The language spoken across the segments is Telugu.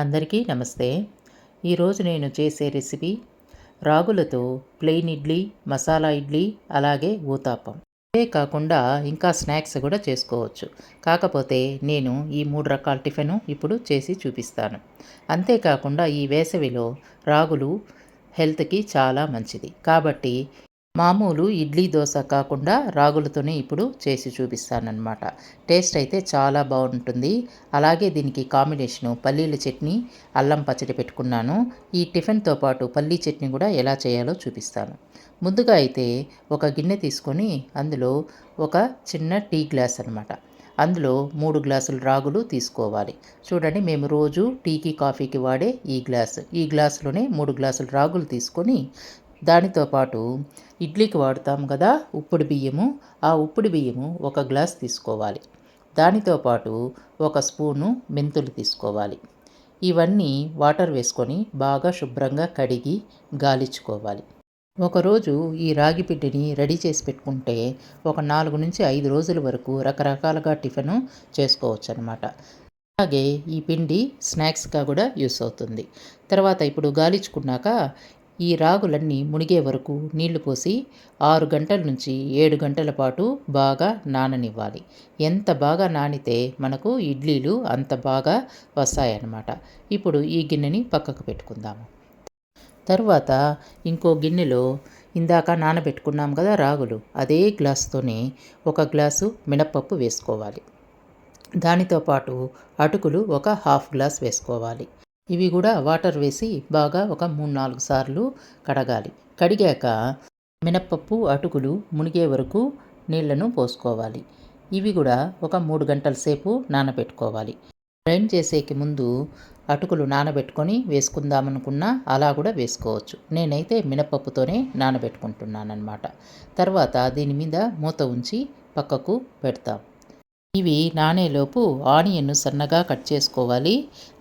అందరికీ నమస్తే. ఈరోజు నేను చేసే రెసిపీ రాగులతో ప్లెయిన్ ఇడ్లీ మసాలా ఇడ్లీ అలాగే ఊతాపం. ఇవే కాకుండా ఇంకా స్నాక్స్ కూడా చేసుకోవచ్చు. కాకపోతే నేను ఈ మూడు రకాల టిఫిన్ ఇప్పుడు చేసి చూపిస్తాను. అంతేకాకుండా ఈ వేసవిలో రాగులు హెల్త్కి చాలా మంచిది. కాబట్టి మామూలు ఇడ్లీ దోశ కాకుండా రాగులతోనే ఇప్పుడు చేసి చూపిస్తానమాట టేస్ట్ అయితే చాలా బాగుంటుంది. అలాగే దీనికి కాంబినేషను పల్లీల చట్నీ అల్లం పచ్చడి పెట్టుకున్నాను. ఈ టిఫిన్తో పాటు పల్లీ చట్నీ కూడా ఎలా చేయాలో చూపిస్తాను. ముందుగా అయితే ఒక గిన్నె తీసుకొని అందులో ఒక చిన్న టీ గ్లాస్ అనమాట అందులో మూడు గ్లాసులు రాగులు తీసుకోవాలి. చూడండి మేము రోజు టీకి కాఫీకి వాడే ఈ గ్లాస్. ఈ గ్లాసులోనే మూడు గ్లాసులు రాగులు తీసుకొని దానితో పాటు ఇడ్లీకి వాడుతాం కదా ఉప్పుడు బియ్యము. ఆ ఉప్పుడు బియ్యము ఒక గ్లాస్ తీసుకోవాలి. దానితో పాటు ఒక స్పూను మెంతులు తీసుకోవాలి. ఇవన్నీ వాటర్ వేసుకొని బాగా శుభ్రంగా కడిగి గాలించుకోవాలి. ఒకరోజు ఈ రాగి పిండిని రెడీ చేసి పెట్టుకుంటే ఒక నాలుగు నుంచి ఐదు రోజుల వరకు రకరకాలుగా టిఫిన్ చేసుకోవచ్చు అనమాట అలాగే ఈ పిండి స్నాక్స్గా కూడా యూస్ అవుతుంది. తర్వాత ఇప్పుడు గాలించుకున్నాక ఈ రాగులన్నీ మునిగే వరకు నీళ్ళు పోసి ఆరు గంటల నుంచి ఏడు గంటల పాటు బాగా నాననివ్వాలి. ఎంత బాగా నానితే మనకు ఇడ్లీలు అంత బాగా వస్తాయన్నమాట. ఇప్పుడు ఈ గిన్నెని పక్కకు పెట్టుకుందాము. తరువాత ఇంకో గిన్నెలో ఇందాక నానబెట్టుకున్నాం కదా రాగులు అదే గ్లాస్తోనే ఒక గ్లాసు మినప్పప్పు వేసుకోవాలి. దానితో పాటు అటుకులు ఒక హాఫ్ గ్లాస్ వేసుకోవాలి. ఇవి కూడా వాటర్ వేసి బాగా ఒక మూడు నాలుగు సార్లు కడగాలి. కడిగాక మినప్పప్పు అటుకులు మునిగే వరకు నీళ్ళను పోసుకోవాలి. ఇవి కూడా ఒక మూడు గంటల సేపు నానబెట్టుకోవాలి. డ్రైన్ చేసేకి ముందు అటుకులు నానబెట్టుకొని వేసుకుందామనుకున్నా అలా కూడా వేసుకోవచ్చు. నేనైతే మినపప్పుతోనే నానబెట్టుకుంటున్నాను అనమాట తర్వాత దీని మీద మూత ఉంచి పక్కకు పెడతాం. ఇవి నానేలోపు ఆనియన్ను సన్నగా కట్ చేసుకోవాలి.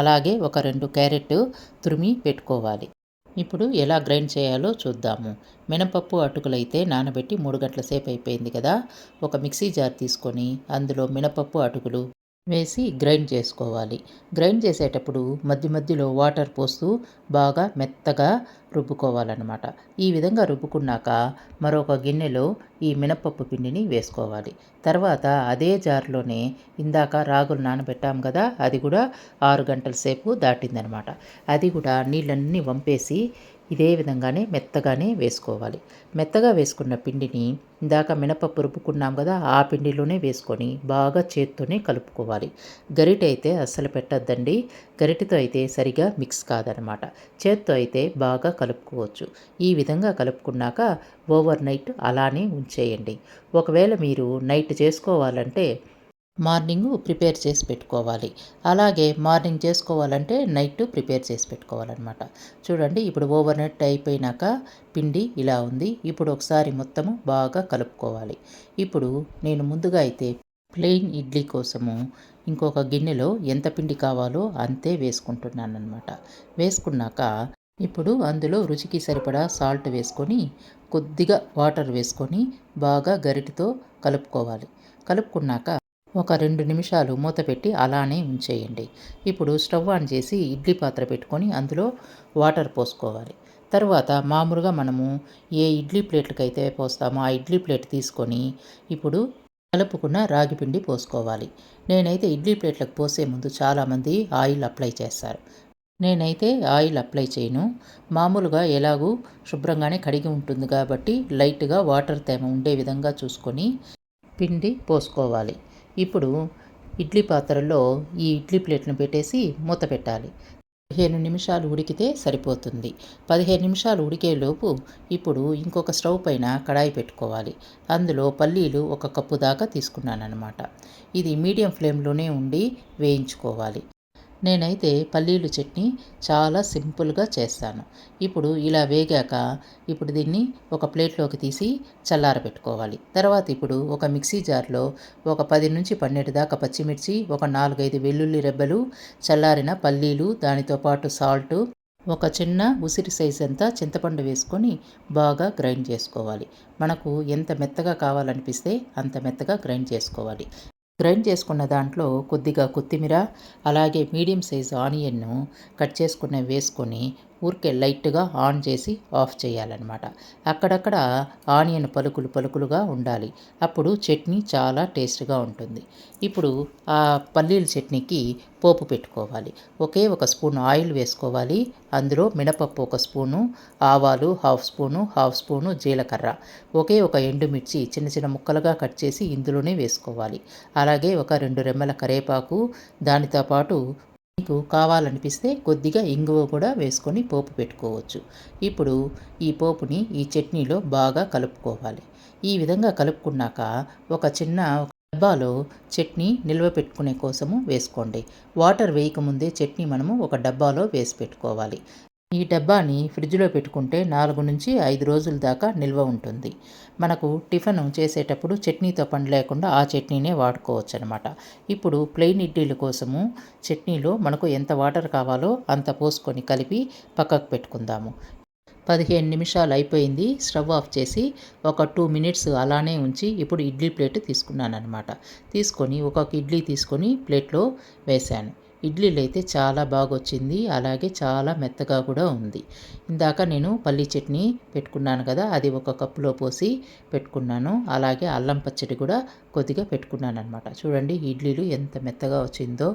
అలాగే ఒక రెండు క్యారెట్ తురిమి పెట్టుకోవాలి. ఇప్పుడు ఎలా గ్రైండ్ చేయాలో చూద్దాము. మినపప్పు అటుకులైతే నానబెట్టి మూడు గంటల సేపు అయిపోయింది కదా. ఒక మిక్సీ జార్ తీసుకొని అందులో మినపప్పు అటుకులు వేసి గ్రైండ్ చేసుకోవాలి. గ్రైండ్ చేసేటప్పుడు మధ్య మధ్యలో వాటర్ పోస్తూ బాగా మెత్తగా రుబ్బుకోవాలన్నమాట. ఈ విధంగా రుబ్బుకున్నాక మరొక గిన్నెలో ఈ మినపప్పు పిండిని వేసుకోవాలి. తర్వాత అదే జార్లోనే ఇందాక రాగులు నానబెట్టాం కదా అది కూడా ఆరు గంటల సేపు దాటిందనమాట అది కూడా నీళ్ళన్నీ వంపేసి ఇదే విధంగానే మెత్తగానే వేసుకోవాలి. మెత్తగా వేసుకున్న పిండిని ఇందాక మినపప్పు రుబ్బుకున్నాం కదా ఆ పిండిలోనే వేసుకొని బాగా చేత్తోనే కలుపుకోవాలి. గరిట అయితే అస్సలు పెట్టద్దండి. గరిటతో అయితే సరిగా మిక్స్ కాదనమాట చేత్తో అయితే బాగా కలుపుకోవచ్చు. ఈ విధంగా కలుపుకున్నాక ఓవర్ నైట్ అలానే ఉంచేయండి. ఒకవేళ మీరు నైట్ చేసుకోవాలంటే మార్నింగ్ ప్రిపేర్ చేసి పెట్టుకోవాలి. అలాగే మార్నింగ్ చేసుకోవాలంటే నైట్ ప్రిపేర్ చేసి పెట్టుకోవాలన్నమాట. చూడండి ఇప్పుడు ఓవర్ నైట్ అయిపోయినాక పిండి ఇలా ఉంది. ఇప్పుడు ఒకసారి మొత్తము బాగా కలుపుకోవాలి. ఇప్పుడు నేను ముందుగా అయితే ప్లెయిన్ ఇడ్లీ కోసము ఇంకొక గిన్నెలో ఎంత పిండి కావాలో అంతే వేసుకుంటున్నాను అనమాట వేసుకున్నాక ఇప్పుడు అందులో రుచికి సరిపడా సాల్ట్ వేసుకొని కొద్దిగా వాటర్ వేసుకొని బాగా గరిటితో కలుపుకోవాలి. కలుపుకున్నాక ఒక రెండు నిమిషాలు మూత పెట్టి అలానే ఉంచేయండి. ఇప్పుడు స్టవ్ ఆన్ చేసి ఇడ్లీ పాత్ర పెట్టుకొని అందులో వాటర్ పోసుకోవాలి. తర్వాత మామూలుగా మనము ఏ ఇడ్లీ ప్లేట్లకైతే పోస్తామో ఆ ఇడ్లీ ప్లేట్ తీసుకొని ఇప్పుడు కలుపుకున్న రాగి పిండి పోసుకోవాలి. నేనైతే ఇడ్లీ ప్లేట్లకు పోసే ముందు చాలామంది ఆయిల్ అప్లై చేస్తారు. నేనైతే ఆయిల్ అప్లై చేయను. మామూలుగా ఎలాగూ శుభ్రంగానే కడిగి ఉంటుంది కాబట్టి లైట్గా వాటర్ తేమ ఉండే విధంగా చూసుకొని పిండి పోసుకోవాలి. ఇప్పుడు ఇడ్లీ పాత్రలో ఈ ఇడ్లీ ప్లేట్ను పెట్టేసి మూత పెట్టాలి. పదిహేను నిమిషాలు ఉడికితే సరిపోతుంది. పదిహేను నిమిషాలు ఉడికేలోపు ఇప్పుడు ఇంకొక స్టవ్ పైన కడాయి పెట్టుకోవాలి. అందులో పల్లీలు ఒక కప్పు దాకా తీసుకున్నాను అనమాట ఇది మీడియం ఫ్లేమ్లోనే ఉండి వేయించుకోవాలి. నేనైతే పల్లీలు చట్నీ చాలా సింపుల్గా చేస్తాను. ఇప్పుడు ఇలా వేగాక ఇప్పుడు దీన్ని ఒక ప్లేట్లోకి తీసి చల్లారబెట్టుకోవాలి. తర్వాత ఇప్పుడు ఒక మిక్సీ జార్లో ఒక పది నుంచి పన్నెండు దాకా పచ్చిమిర్చి ఒక నాలుగైదు వెల్లుల్లి రెబ్బలు చల్లారిన పల్లీలు దానితో పాటు సాల్టు ఒక చిన్న ఉసిరి సైజ్ అంతా చింతపండు వేసుకొని బాగా గ్రైండ్ చేసుకోవాలి. మనకు ఎంత మెత్తగా కావాలనిపిస్తే అంత మెత్తగా గ్రైండ్ చేసుకోవాలి. గ్రైండ్ చేసుకున్న దాంట్లో కొద్దిగా కొత్తిమీర అలాగే మీడియం సైజు ఆనియన్ను కట్ చేసుకున్న వేసుకొని ఊరికే లైట్గా ఆన్ చేసి ఆఫ్ చేయాలన్నమాట. అక్కడక్కడ ఆనియన్ పలుకులు పలుకులుగా ఉండాలి. అప్పుడు చట్నీ చాలా టేస్ట్గా ఉంటుంది. ఇప్పుడు ఆ పల్లీల చట్నీకి పోపు పెట్టుకోవాలి. ఒకే ఒక స్పూన్ ఆయిల్ వేసుకోవాలి. అందులో మినపప్పు ఒక స్పూను ఆవాలు హాఫ్ స్పూను హాఫ్ స్పూను జీలకర్ర. ఒకే ఒక ఎండుమిర్చి చిన్న చిన్న ముక్కలుగా కట్ చేసి ఇందులోనే వేసుకోవాలి. అలాగే ఒక రెండు రెమ్మల కరేపాకు దానితో పాటు మీకు కావాలనిపిస్తే కొద్దిగా ఇంగువ కూడా వేసుకొని పోపు పెట్టుకోవచ్చు. ఇప్పుడు ఈ పోపుని ఈ చట్నీలో బాగా కలుపుకోవాలి. ఈ విధంగా కలుపుకున్నాక ఒక చిన్న డబ్బాలో చట్నీ నిల్వ పెట్టుకునే కోసము వేసుకోండి. వాటర్ వేయకముందే చట్నీ మనము ఒక డబ్బాలో వేసి పెట్టుకోవాలి. ఈ డబ్బాని ఫ్రిడ్జ్లో పెట్టుకుంటే నాలుగు నుంచి ఐదు రోజుల దాకా నిల్వ ఉంటుంది. మనకు టిఫిన్ చేసేటప్పుడు చట్నీతో పని లేకుండా ఆ చట్నీనే వాడుకోవచ్చు అనమాట ఇప్పుడు ప్లెయిన్ ఇడ్లీల కోసము చట్నీలో మనకు ఎంత వాటర్ కావాలో అంత పోసుకొని కలిపి పక్కకు పెట్టుకుందాము. పదిహేను నిమిషాలు అయిపోయింది. స్టవ్ ఆఫ్ చేసి ఒక టూ మినిట్స్ అలానే ఉంచి ఇప్పుడు ఇడ్లీ ప్లేట్ తీసుకున్నాను అనమాట తీసుకొని ఒక్కొక్క ఇడ్లీ తీసుకొని ప్లేట్లో వేశాను. ఇడ్లీలు అయితే చాలా బాగా వచ్చింది అలాగే చాలా మెత్తగా కూడా ఉంది. ఇందాక నేను పల్లీ చట్నీ పెట్టుకున్నాను కదా అది ఒక కప్పులో పోసి పెట్టుకున్నాను. అలాగే అల్లం పచ్చడి కూడా కొద్దిగా పెట్టుకున్నాను అనమాట చూడండి ఇడ్లీలు ఎంత మెత్తగా వచ్చిందో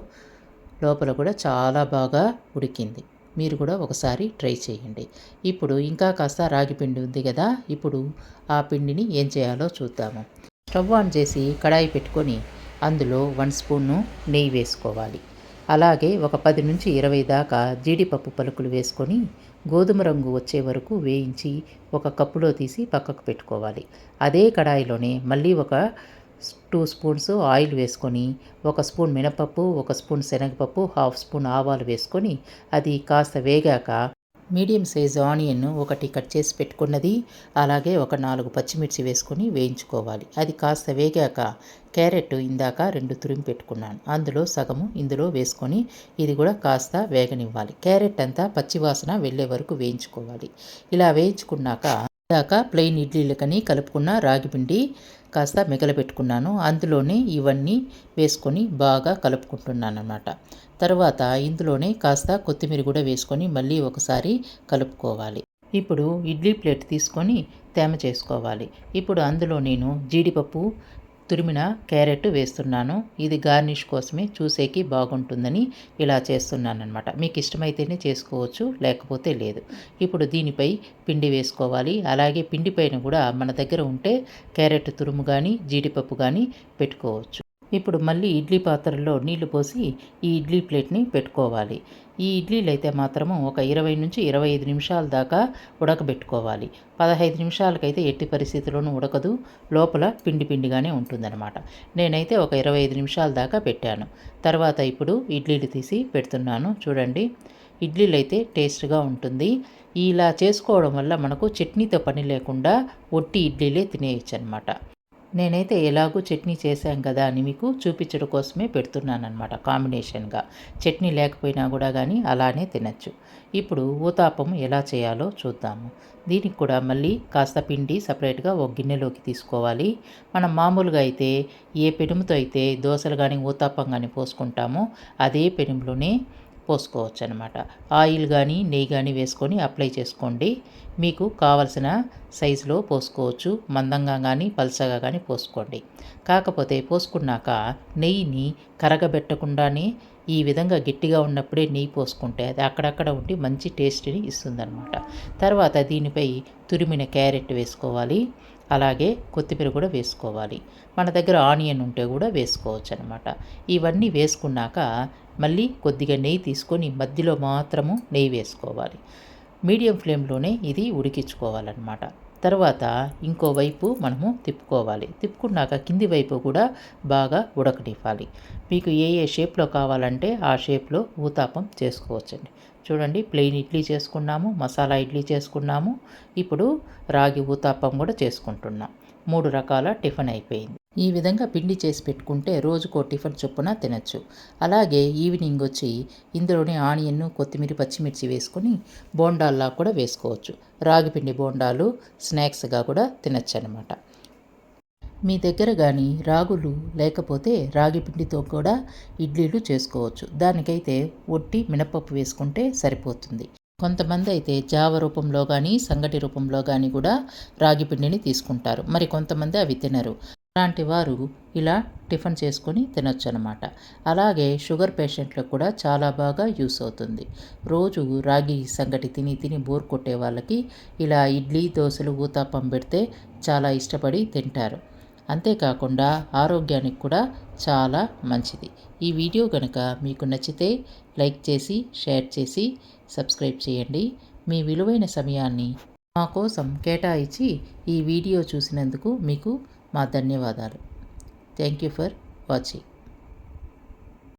లోపల కూడా చాలా బాగా ఉడికింది. మీరు కూడా ఒకసారి ట్రై చేయండి. ఇప్పుడు ఇంకా కాస్త రాగి పిండి ఉంది కదా ఇప్పుడు ఆ పిండిని ఏం చేయాలో చూద్దాము. స్టవ్ ఆన్ చేసి కడాయి పెట్టుకొని అందులో వన్ స్పూను నెయ్యి వేసుకోవాలి. అలాగే ఒక పది నుంచి ఇరవై దాకా జీడిపప్పు పలుకులు వేసుకొని గోధుమ రంగు వచ్చే వరకు వేయించి ఒక కప్పులో తీసి పక్కకు పెట్టుకోవాలి. అదే కడాయిలోనే మళ్ళీ ఒక టూ స్పూన్స్ ఆయిల్ వేసుకొని ఒక స్పూన్ మినపప్పు ఒక స్పూన్ శనగపప్పు హాఫ్ స్పూన్ ఆవాలు వేసుకొని అది కాస్త వేగాక మీడియం సైజు ఆనియన్ ఒకటి కట్ చేసి పెట్టుకున్నది అలాగే ఒక నాలుగు పచ్చిమిర్చి వేసుకొని వేయించుకోవాలి. అది కాస్త వేగాక క్యారెట్ ఇందాక రెండు తురిమి పెట్టుకున్నాను. అందులో సగము ఇందులో వేసుకొని ఇది కూడా కాస్త వేగనివ్వాలి. క్యారెట్ అంతా పచ్చివాసన వెళ్ళే వరకు వేయించుకోవాలి. ఇలా వేయించుకున్నాక దాకా ప్లెయిన్ ఇడ్లీలకని కలుపుకున్న రాగిపిండి కాస్త మిగలబెట్టుకున్నాను. అందులోనే ఇవన్నీ వేసుకొని బాగా కలుపుకుంటున్నాను అనమాట తర్వాత ఇందులోనే కాస్త కొత్తిమీర కూడా వేసుకొని మళ్ళీ ఒకసారి కలుపుకోవాలి. ఇప్పుడు ఇడ్లీ ప్లేట్ తీసుకొని తేమ చేసుకోవాలి. ఇప్పుడు అందులో నేను జీడిపప్పు తురిమిన క్యారెట్ వేస్తున్నాను. ఇది గార్నిష్ కోసమే చూసేకి బాగుంటుందని ఇలా చేస్తున్నాను అనమాట మీకు ఇష్టమైతేనే చేసుకోవచ్చు లేకపోతే లేదు. ఇప్పుడు దీనిపై పిండి వేసుకోవాలి. అలాగే పిండి పైన కూడా మన దగ్గర ఉంటే క్యారెట్ తురుము కానీ జీడిపప్పు కానీ పెట్టుకోవచ్చు. ఇప్పుడు మళ్ళీ ఇడ్లీ పాత్రలో నీళ్ళు పోసి ఈ ఇడ్లీ ప్లేట్ని పెట్టుకోవాలి. ఈ ఇడ్లీలు అయితే మాత్రము ఒక ఇరవై నుంచి ఇరవై ఐదు నిమిషాల దాకా ఉడకబెట్టుకోవాలి. పదహైదు నిమిషాలకైతే ఎట్టి పరిస్థితుల్లోనూ ఉడకదు. లోపల పిండి పిండిగానే ఉంటుందన్నమాట. నేనైతే ఒక ఇరవై ఐదు నిమిషాల దాకా పెట్టాను. తర్వాత ఇప్పుడు ఇడ్లీలు తీసి పెడుతున్నాను. చూడండి. ఇడ్లీలు అయితే టేస్ట్గా ఉంటుంది. ఇలా చేసుకోవడం వల్ల మనకు చట్నీతో పని లేకుండా ఒట్టి ఇడ్లీలే తినేయచ్చు అనమాట నేనైతే ఎలాగో చట్నీ చేశాం కదా అని మీకు చూపించడం కోసమే పెడుతున్నాను అనమాట కాంబినేషన్గా. చట్నీ లేకపోయినా కూడా కానీ అలానే తినచ్చు. ఇప్పుడు ఊతాపం ఎలా చేయాలో చూద్దాము. దీనికి కూడా మళ్ళీ కాస్త పిండి సపరేట్గా ఒక గిన్నెలోకి తీసుకోవాలి. మనం మామూలుగా అయితే ఏ పెనుముతో అయితే దోశలు కానీ ఊతాపం కానీ పోసుకుంటామో అదే పెనుములోనే పోసుకోవచ్చు అనమాట ఆయిల్ కానీ నెయ్యి కానీ వేసుకొని అప్లై చేసుకోండి. మీకు కావలసిన సైజులో పోసుకోవచ్చు. మందంగా కానీ పల్చగా కానీ పోసుకోండి. కాకపోతే పోసుకున్నాక నెయ్యిని కరగబెట్టకుండానే ఈ విధంగా గట్టిగా ఉన్నప్పుడే నెయ్యి పోసుకుంటే అది అక్కడక్కడ ఉండి మంచి టేస్ట్ని ఇస్తుందన్నమాట. తర్వాత దీనిపై తురిమిన క్యారెట్ వేసుకోవాలి. అలాగే కొత్తిమీర కూడా వేసుకోవాలి. మన దగ్గర ఆనియన్ ఉంటే కూడా వేసుకోవచ్చు అనమాట ఇవన్నీ వేసుకున్నాక మళ్ళీ కొద్దిగా నెయ్యి తీసుకొని మధ్యలో మాత్రము నెయ్యి వేసుకోవాలి. మీడియం ఫ్లేమ్లోనే ఇది ఉడికించుకోవాలన్నమాట. తర్వాత ఇంకోవైపు మనము తిప్పుకోవాలి. తిప్పుకున్నాక కింది వైపు కూడా బాగా ఉడకనివ్వాలి. మీకు ఏ ఏ షేప్లో కావాలంటే ఆ షేప్లో ఊతాపం చేసుకోవచ్చండి. చూడండి ప్లెయిన్ ఇడ్లీ చేసుకున్నాము మసాలా ఇడ్లీ చేసుకున్నాము. ఇప్పుడు రాగి ఊతాపం కూడా చేసుకుంటున్నాం. మూడు రకాల టిఫిన్ అయిపోయింది. ఈ విధంగా పిండి చేసి పెట్టుకుంటే రోజుకో టిఫిన్ చొప్పున తినచ్చు. అలాగే ఈవినింగ్ వచ్చి ఇందులోనే ఆనియన్ కొత్తిమీర పచ్చిమిర్చి వేసుకొని బోండాల్లా కూడా వేసుకోవచ్చు. రాగిపిండి బోండాలు స్నాక్స్గా కూడా తినచ్చు అనమాట మీ దగ్గర కానీ రాగులు లేకపోతే రాగి పిండితో కూడా ఇడ్లీలు చేసుకోవచ్చు. దానికైతే ఒట్టి మినపప్పు వేసుకుంటే సరిపోతుంది. కొంతమంది అయితే జావ రూపంలో కానీ సంగటి రూపంలో కానీ కూడా రాగి పిండిని తీసుకుంటారు. మరి కొంతమంది అవి తినరు. అలాంటి వారు ఇలా టిఫిన్ చేసుకొని తినొచ్చు అనమాట అలాగే షుగర్ పేషెంట్లకు కూడా చాలా బాగా యూస్ అవుతుంది. రోజు రాగి సంగటి తిని తిని బోర్ కొట్టే వాళ్ళకి ఇలా ఇడ్లీ దోశలు ఊతాపం పెడితే చాలా ఇష్టపడి తింటారు. అంతేకాకుండా ఆరోగ్యానికి కూడా చాలా మంచిది. ఈ వీడియో కనుక మీకు నచ్చితే లైక్ చేసి షేర్ చేసి సబ్స్క్రైబ్ చేయండి. మీ విలువైన సమయాన్ని మా కోసం కేటాయించి ఈ వీడియో చూసినందుకు మీకు మా ధన్యవాదాలు. Thank you for watching.